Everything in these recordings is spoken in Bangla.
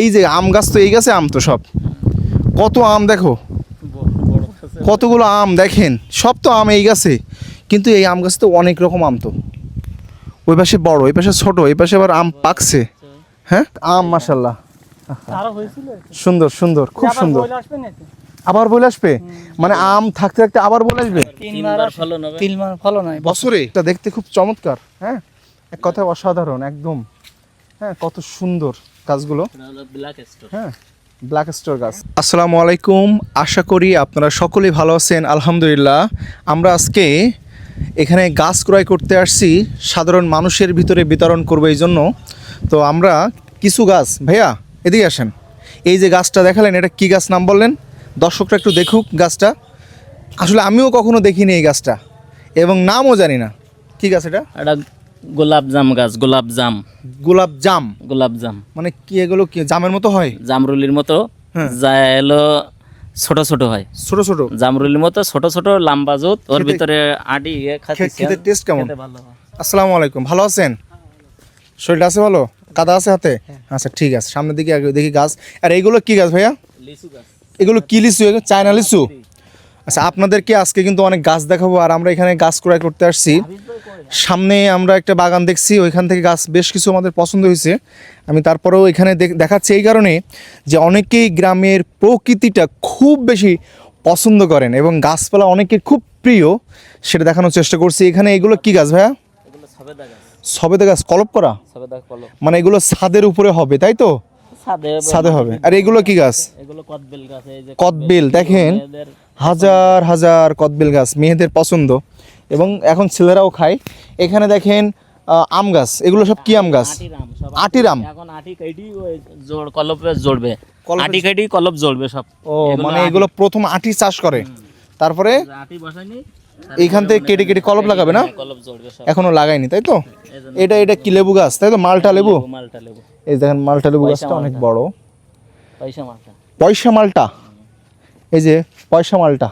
এই যে আম গাছ তো এই গাছে আম তো সব। কত আম দেখো। কতগুলো আম দেখেন সব তো আম এই গাছে। কিন্তু এই আম গাছে তো অনেক রকম আম তো। ওই পাশে বড় ওই পাশে ছোট এই পাশে আবার আম পাকছে। হ্যাঁ? আম মাসাল্লাহ আরও সুন্দর সুন্দর খুব সুন্দর? আবার বলে আসবে? মানে আম থাকতে থাকতে আবার বলে আসবে? তিনবার ফলন হবে। তিনবার ফলন বছরে? এটা দেখতে খুব চমৎকার হ্যাঁ? এক কথায় অসাধারণ একদম। হ্যাঁ কত সুন্দর। গাছগুলো? ব্ল্যাক স্টোর হ্যাঁ ব্ল্যাক স্টোর গাছ। আসসালামু আলাইকুম। আশা করি আপনারা সকলেই ভালো আছেন আলহামদুলিল্লাহ। আমরা আজকে এখানে গাছ ক্রয় করতে আসছি সাধারণ মানুষের ভিতরে বিতরণ করব এই জন্য। তো আমরা কিছু গাছ ভাইয়া এদিকে আসেন। এই যে গাছটা দেখালেন এটা কি গাছ নাম বললেন? দর্শকরা একটু দেখুক গাছটা। আসলে আমিও কখনো দেখিনি এই গাছটা এবং নামও জানি না। কি গাছ এটা? এটা গোলাপ জাম গাছ গোলাপ জাম। গোলাপ জাম? গোলাপ জাম। মানে কি এগুলো কি জামের মতো হয়? জামরুলির মতো হ্যাঁ। যা এলো ছোট ছোট হয়। ছোট ছোট? জামরুলির মতো ছোট ছোট লম্বা জুত ওর ভিতরে আটি খেতে টেস্ট কেমন। আসসালামু আলাইকুম। ভালো আছেন? শরীরটা আছে ভালো? কাদা আছে হাতে? আচ্ছা ঠিক আছে। সামনের দিকে আগে দেখি গাছ। আর এইগুলো কি গাছ ভাইয়া? লিচু গাছ। এগুলো কি লিচু? চায়না লিচু। আচ্ছা আপনাদেরকে আজকে কিন্তু অনেক গাছ দেখাবো আর আমরা এখানে গাছ ক্রয় করতে আসছি। সামনে আমরা একটা বাগান দেখছি ওইখান থেকে গাছ বেশ কিছু আমাদের পছন্দ হয়েছে। আমি তারপরেও এখানে দেখ- দেখাচ্ছি এই কারণে যে অনেকেই গ্রামের প্রকৃতিটা খুব বেশি পছন্দ করেন এবং গাছপালা অনেকের খুব প্রিয় সেটা দেখানোর চেষ্টা করছি। এখানে এগুলো কি গাছ ভাইয়া? সবেদা গাছ। কলপ করা? মানে এগুলো ছাদের উপরে হবে তাই তো? ছাদে হবে। আর এগুলো কি গাছ? কদবেল দেখেন। হাজার হাজার কদবেল গাছ মেয়েদের পছন্দ। এবং এখন ছেলেরাও খায়। এখানে দেখেন আম গাছ। এগুলো সব কি আম গাছ? আটির আম এখন আটি কাটি ওই কলপে জড়বে। আটি কাটি কলপ জড়বে সব। ও মানে এগুলো প্রথম আটি চাষ করে। তারপরে আটি এইখান থেকে কেটে কেটে কলপ লাগাবে না? এখনও লাগায়নি তাই তো? এটা এটা কি লেবু গাছ? তাই তো? মালটা লেবু? মালটা লেবু। এই দেখেন মালটা লেবু গাছটা অনেক বড়। পয়সা মালটা। পয়সা মালটা। এই যে পয়সা মালটা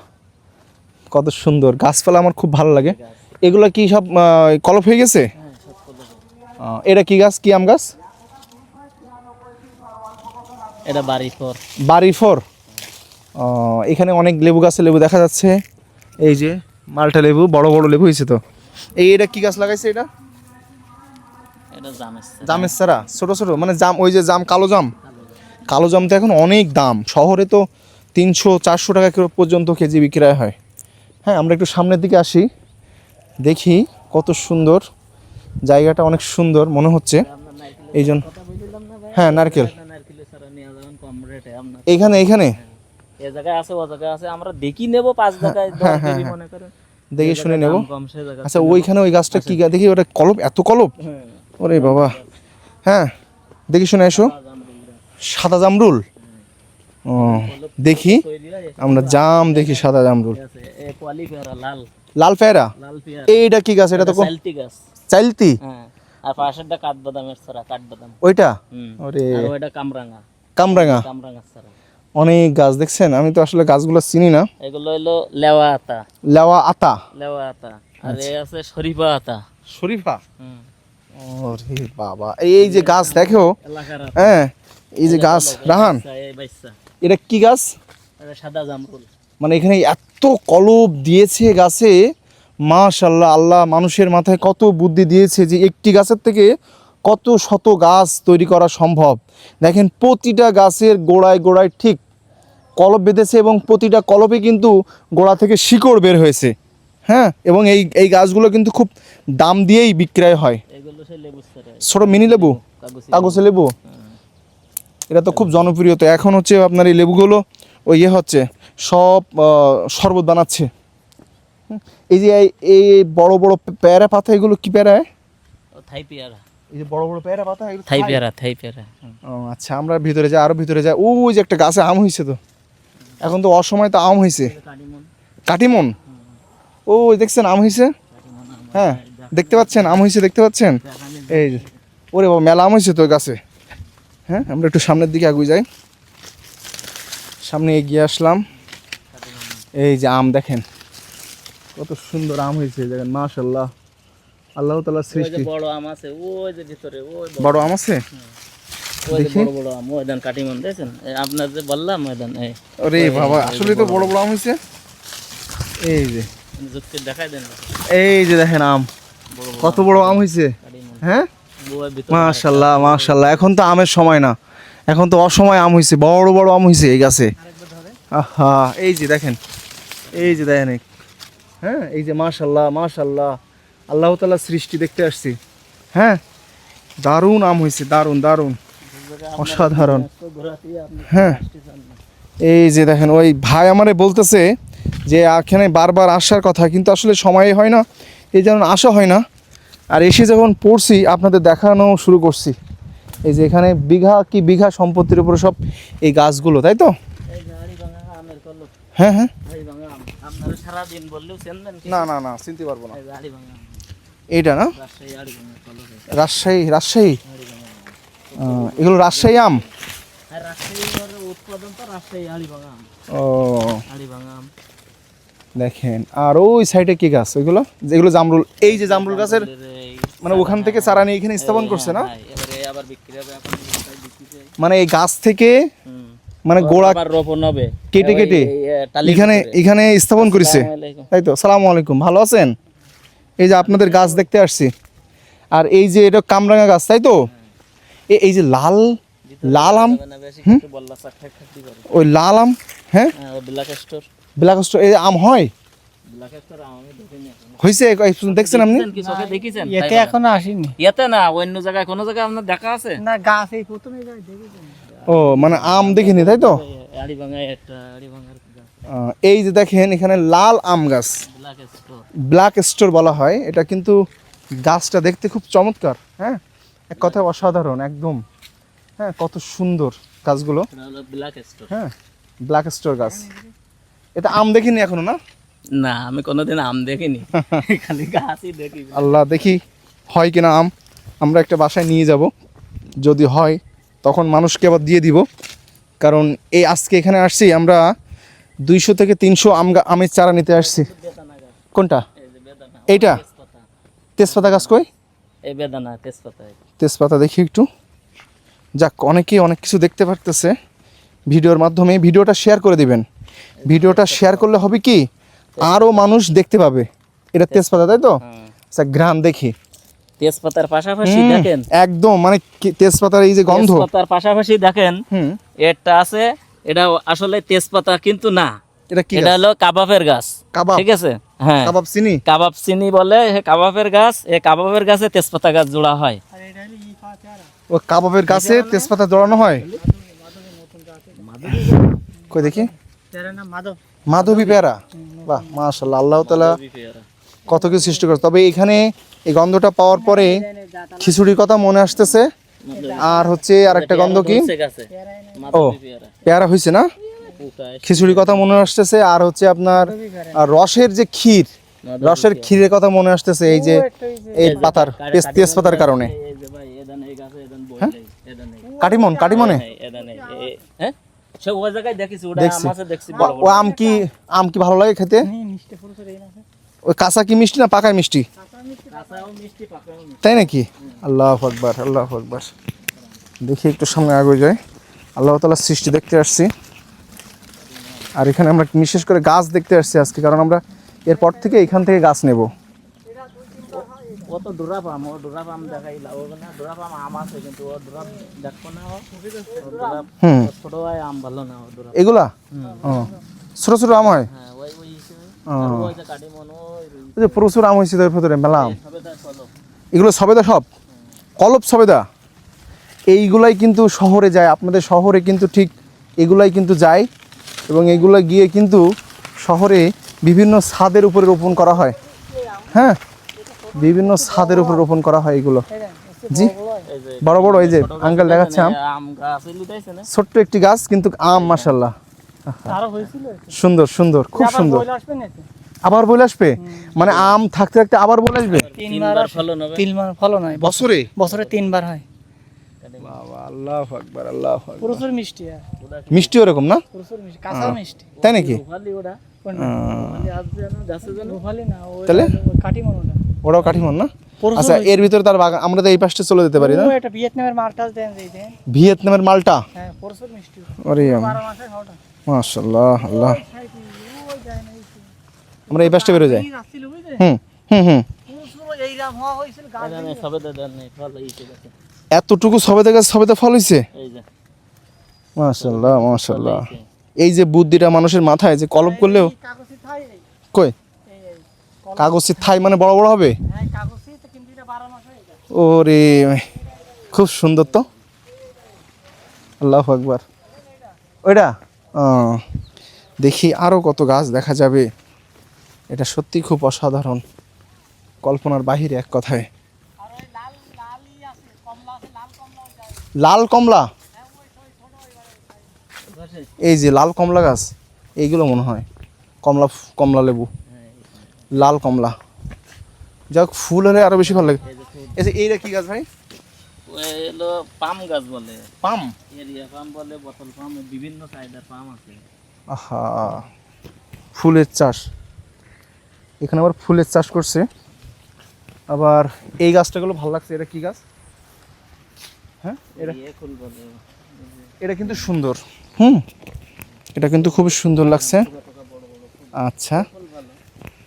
কত সুন্দর। গাছপালা আমার খুব ভালো লাগে। এগুলো কি সব কলপ হয়ে গেছে? এটা কি গাছ? কি আম গাছ? এটা বাড়ি পর বাড়ি ফোর। এখানে অনেক লেবু গাছে লেবু দেখা যাচ্ছে। এই যে মালটা লেবু বড় বড় লেবু হয়েছে তো। এই এটা কি গাছ লাগাইছে এটা? জামের সারা ছোট ছোট মানে জাম ওই যে জাম কালো জাম। কালো জাম তো এখন অনেক দাম। শহরে তো তিনশো চারশো টাকা কিলো পর্যন্ত কেজি বিক্রয় হয়। হ্যাঁ আমরা একটু সামনের দিকে আসি। দেখি কত সুন্দর জায়গাটা অনেক সুন্দর মনে হচ্ছে। এই জন্য হ্যাঁ নারকেল। নারকেলের সারা নিয়ে যাবেন কম রেটে আপনার এইখানে এইখানে এ জায়গায় আছে ও জায়গায় আছে আমরা দেখি শুনে নেব। আচ্ছা ওইখানে ওই গাছটা কি দেখি ওটা কলপ? এত কলপ? ওরে বাবা। হ্যাঁ দেখি শুনে এসো। সাদা জামরুল। ও দেখি আমরা জাম দেখি সাদা জামরুল লাল পেয়ারা? লাল এইটা কি গাছ? এটা তো গাছ চাইলতি? হ্যাঁ আর পাশেরটা কাঠবাদামের সারা কাঠবাদাম। ওইটা? হুম ওরে। ওইটা কামরাঙা। অনেক গাছ দেখছেন? আমি তো আসলে গাছগুলো চিনি না। এগুলো হলো লেওয়া আতা। লেওয়া আতা? লেওয়া আতা। আর আছে শরীফা আতা। শরীফা? ওরে বাবা। এই যে গাছ দেখো হ্যাঁ এই যে গাছ রাহান। এটা কি গাছ? সাদা জামরুল। মানে এখানে এত কলব দিয়েছে গাছে মাশাল্লাহ আল্লাহ মানুষের মাথায় কত বুদ্ধি দিয়েছে যে একটি গাছের থেকে কত শত গাছ তৈরি করা সম্ভব। দেখেন প্রতিটা গাছের গোড়ায় গোড়ায় ঠিক কলব বেঁধেছে এবং প্রতিটা কলপে কিন্তু গোড়া থেকে শিকড় বের হয়েছে। হ্যাঁ এবং এই এই গাছগুলো কিন্তু খুব দাম দিয়েই বিক্রয় হয়। ছোট মিনি লেবু? কাগজে লেবু? এটা তো খুব জনপ্রিয় তো এখন হচ্ছে আপনার এই লেবুগুলো ওই ইয়ে হচ্ছে সব শরবত বানাচ্ছে। এই যে এই- বড় বড় পেয়ারা পাতা এগুলো কি পেয়ারা? থাই পেয়ারা। এই যে বড় বড় পেয়ারা পাতা এগুলো থাই খায়? পেয়ারা থাই পেয়ারা ও আচ্ছা আমরা ভিতরে যাই আরও ভিতরে যাই। ওই যে একটা গাছে আম হয়েছে তো। এখন তো অসময় তো আম হয়েছে কাটিমন। ও দেখছেন আম হয়েছে হ্যাঁ দেখতে পাচ্ছেন? আম হয়েছে দেখতে পাচ্ছেন? এই ওরে বাবা মেলা আম হয়েছে তো গাছে। হ্যাঁ আমরা একটু সামনের দিকে আগুয়ে যাই। সামনে এগিয়ে আসলাম। এই যে আম দেখেন কত সুন্দর আম হয়েছে দেখেন মাশাল্লাহ আল্লাহ যে সৃষ্টি। বড় আম আছে ওই যে ভিতরে ওই বড়। আম আছে? ওই বড় বড় আম ময়দান কাটিমন দেখছেন? এই আপনার যে বললাম ময়দান এই। আরে বাবা আসলে তো বড় বড় আম। হয়েছে। এই যে। দেখাই দেন। এই যে দেখেন আম কত বড় আম হয়েছে। হ্যাঁ? মাশাল্লাহ মাশাল্লাহ। এখন তো আমের সময় না। এখন তো অসময় আম হয়েছে বড় বড় আম হয়েছে এই গাছে। আহা এই যে দেখেন এই যে দেখেন হ্যাঁ এই যে মাশাল্লাহ মাশাল্লাহ। আল্লাহ তালা সৃষ্টি দেখতে আসছি। হ্যাঁ দারুণ আম হয়েছে দারুণ দারুণ। অসাধারণ। হ্যাঁ এই যে দেখেন ওই ভাই আমারে বলতেছে যে এখানে বারবার আসার কথা কিন্তু আসলে সময় হয় না। এই যেমন আসা হয় না আর এসে যখন পড়ছি আপনাদের দেখানো শুরু করছি। এই যে এখানে বিঘা কি বিঘা সম্পত্তির উপরে সব এই গাছগুলো তাই তো? হ্যাঁ হ্যাঁ? না না না চিনতে পারব না। এইটা না? রাজশাহী রাজশাহী? এগুলো রাজশাহী আম? হাড়িভাঙা ও। দেখেন আর ওই সাইডে কি গাছ? ওইগুলো? যেগুলো জামরুল এই যে জামরুল গাছের মানে ওখান থেকে চারা নিয়ে এখানে স্থাপন করছে না? হ্যাঁ? মানে এই গাছ থেকে মানে গোড়া রোপণ হবে। কেটে কেটে এখানে এখানে স্থাপন করেছে। তাই তো? সালাম আলাইকুম। ভালো আছেন? এই যে আপনাদের গাছ দেখতে আসছি। আর এই যে এটা কামরাঙা গাছ তাই তো? এই যে লাল লাল আম। ওই লাল আম হ্যাঁ? হ্যাঁ, ব্ল্যাক স্টোর ব্ল্যাক স্টোর এই আম হয়? দেখছেন আপনি? দেখছেন কি চোখে? দেখেছেন? এতে এখনও আসেনি। এতে না অন্য জায়গায় কোনো জায়গায় আপনার দেখা আছে? না গাছ এই প্রথমে ও মানে আম দেখিনি তাই তো? এই যে দেখেন এখানে লাল আম গাছ। ব্ল্যাক স্টোর বলা হয়। এটা কিন্তু গাছটা দেখতে খুব চমৎকার হ্যাঁ? এক কথায় অসাধারণ একদম। হ্যাঁ কত সুন্দর গাছগুলো। হ্যাঁ ব্ল্যাক স্টোর গাছ। এটা আম দেখিনি এখনও না? না আমি কোনোদিন আম দেখিনি। খালি গাছই দেখি আল্লাহ দেখি হয় কিনা আম। আমরা একটা বাসায় নিয়ে যাব। যদি হয় তখন মানুষকে আবার দিয়ে দিব। কারণ এই আজকে এখানে আসছি আমরা দুইশো থেকে তিনশো আম আমের চারা নিতে আসছি। কোনটা? এইটা? তেজপাতা তেজপাতা গাছ কই? এই বেদানা তেজপাতা। তেজপাতা দেখি একটু। যাক অনেকেই অনেক কিছু দেখতে পারতেছে। ভিডিওর মাধ্যমে ভিডিওটা শেয়ার করে দিবেন। ভিডিওটা শেয়ার করলে হবে কি? আরও মানুষ দেখতে পাবে। এটা তেজপাতা তাই তো? হ্যাঁ। আচ্ছা গ্রাম দেখি। তেজপাতার পাশাপাশি দেখেন। একদম মানে তেজপাতার এই যে গন্ধ। তেজপাতার পাশাপাশি দেখেন এটা আছে এটা আসলে তেজপাতা কিন্তু না। এটা কি এটা হলো কাবাবের গাছ। কাবাব? ঠিক আছে? হ্যাঁ। কাবাব চিনি? কাবাব চিনি বলে কাবাবের গাছ এই কাবাবের গাছে তেজপাতা গাছ জোড়া হয়। আর এটা হলো ই পাতা আর ও কাবাবের গাছে তেজপাতা জড়ানো হয়? কই দেখি। মাধব? পেয়ারা? বাহ মাশাল্লাহ আল্লাহ তালা কত কিছু সৃষ্টি করে তবে এখানে এই গন্ধটা পাওয়ার পরে খিচুড়ির কথা মনে আসতেছে। আর হচ্ছে আর একটা গন্ধ কি? ও পেয়ারা। হয়েছে না? খিচুড়ির কথা মনে আসতেছে আর হচ্ছে আপনার রসের যে ক্ষীর রসের ক্ষীরের কথা মনে আসতেছে এই যে এই পাতার তেজ- তেজপাতার কারণে। হ্যাঁ? কাটিমন কাটিমনে? হ্যাঁ সে ওই জায়গায় দেখিছি ওটা দেখছি। আম দেখছি ও আম কি আম কি ভালো লাগে খেতে? মিষ্টি পুরুষের এই আছে। ওই কাঁচা কি মিষ্টি না পাকায় মিষ্টি? তাই নাকি? আল্লাহ আকবার আল্লাহ আকবার। দেখি একটু সামনে আগে যায়। আল্লাহ তালার সৃষ্টি দেখতে আসছি। আর এখানে আমরা বিশেষ করে গাছ দেখতে আসছি আজকে কারণ আমরা এরপর থেকে এখান থেকে গাছ নেব। ও তো ডোরাপ আম ও ডোরাপ আম দেখাই লাভ হবে না ডোরাপ আম আম আছে কিন্তু ও ডোরাপ দেখব না ও। ও হুম। ছোট হয় আম ভালো না ও ডোরাপ এগুলা? ও ছোটো ছোটো আম হয়? হ্যাঁ ওই ওই ও। ওই যে কাটিমন ওই ওই প্রচুর আম হয়েছে তার ভেতরে মেলা আম। চলো এগুলো সবেদা সব? কলপ সবেদা? এইগুলাই কিন্তু শহরে যায় আপনাদের শহরে কিন্তু ঠিক এগুলাই কিন্তু যায় এবং এগুলো গিয়ে কিন্তু শহরে বিভিন্ন ছাদের উপরে রোপণ করা হয়। হ্যাঁ? বিভিন্ন ছাদের উপর রোপণ করা হয় এগুলো। জি বড় বড় এই যে আঙ্কেল দেখাচ্ছে আম। ছোট্ট একটি গাছ কিন্তু আম মাসাল্লাহ সুন্দর সুন্দর খুব সুন্দর। বলে আসবে না আবার বলে আসবে? মানে আম থাকতে থাকতে আবার বলে আসবে? তিনবার তিনবার ফলন হবে। তিনবার ফলন হয়। বছরে? বছরে তিনবার হয়। বাবা আল্লাহ আকবার আল্লাহ আকবার। প্রচুর মিষ্টি মিষ্টি ওরকম না? প্রচুর মিষ্টি কাঁচা মিষ্টি। তাই নাকি? তাহলে? ওরাও কাঠিমন না? আচ্ছা এর ভিতরে তার বাগান আমরা তো এই পাশটা চলে যেতে পারি না? এটা ভিয়েতনামের মালটাস দেন যেই দেন। ভিয়েতনামের মালটা? হ্যাঁ মিষ্টি। আরে বারো মাসে খাওয়াটা মাশাল্লাহ আল্লাহ। আমরা এই পাশটা বেরো যাই? হুম হুম হুম। এতটুকু সবেদা গাছ সবেদা ফল যে। মাশাল্লাহ মাশাল্লাহ। এই যে। বুদ্ধিটা মানুষের মাথায় যে কলপ করলেও কই? কাগজের থাই মানে বড় বড় হবে? হ্যাঁ কাগজে। ওরে খুব সুন্দর তো। আল্লাহ আকবার। ওইটা দেখি আরও কত গাছ দেখা যাবে। এটা সত্যি খুব অসাধারণ। কল্পনার বাহিরে এক কথায়। লাল কমলা আছে লাল কমলা ওই যায়। লাল কমলা? হ্যাঁ। এই যে লাল কমলা গাছ এইগুলো মনে হয়। কমলা ফ- কমলা লেবু। লাল কমলা। যাক ফুল হলে আরও বেশি ভালো লাগে। যে এইটা কি গাছ ভাই? হলো পাম গাছ বলে। পাম? এরিয়া পাম বলে বোতল পাম বিভিন্ন সাইজের পাম আছে। আহা ফুলের চাষ। এখানে আবার ফুলের চাষ করছে। আবার এই গাছটাগুলো ভালো লাগছে এটা কি গাছ? হ্যাঁ এটা? এটা কিন্তু সুন্দর। হুম এটা কিন্তু খুব সুন্দর লাগছে। আচ্ছা।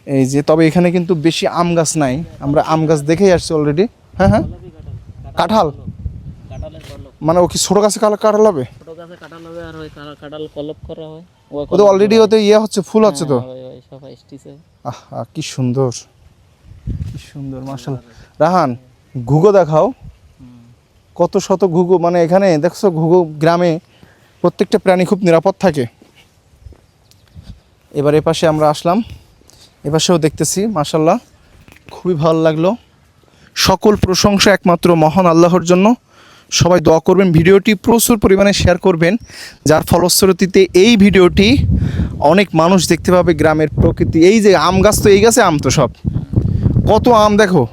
এই যে তবে এখানে কিন্তু বেশি আম গাছ নাই। আমরা আম গাছ দেখেই আসছি অলরেডি হ্যাঁ হ্যাঁ। কাঁঠাল? মানে ও কি ছোটো গাছে কালো কাঁঠাল হবে? ছোট গাছে কাঁঠাল হবে আর ওই কাঁঠাল কলপ করা হয়। ও তো অলরেডি ওতে ইয়ে হচ্ছে ফুল হচ্ছে তো? হ্যাঁ, আহা কি সুন্দর। কি সুন্দর মার্শাল রাহান ঘুঘো দেখাও। কত শত ঘুঘু মানে এখানে দেখছ ঘুঘু গ্রামে প্রত্যেকটা প্রাণী খুব নিরাপদ থাকে। এবার এ পাশে আমরা আসলাম। এ পাশেও দেখতেছি মার্শাল্লাহ খুবই ভালো লাগল। সকল প্রশংসা একমাত্র মহান আল্লাহর জন্য। সবাই দোয়া করবেন, ভিডিওটি প্রচুর পরিমাণে শেয়ার করবেন, যার ফলশ্রুতিতে এই ভিডিওটি অনেক মানুষ দেখতে পাবে গ্রামের প্রকৃতি। এই যে আম গাছ তো এই গাছে আম তো সব। কত আম দেখো?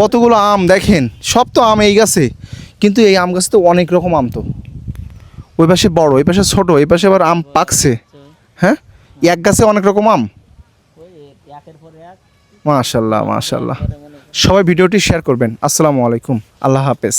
কতগুলো আম দেখেন, সব তো আম এই গাছে। কিন্তু এই আম গাছে তো অনেক রকম আম তো। ওই পাশে বড়, ওই পাশে ছোট এই পাশে আবার আম পাকছে। হ্যাঁ? এক গাছে অনেক রকম আম ওই একের পরে এক মাশাল্লাহ মাশাল্লাহ। সবাই ভিডিওটি শেয়ার করবেন। আসসালামু আলাইকুম। আল্লাহ হাফেজ।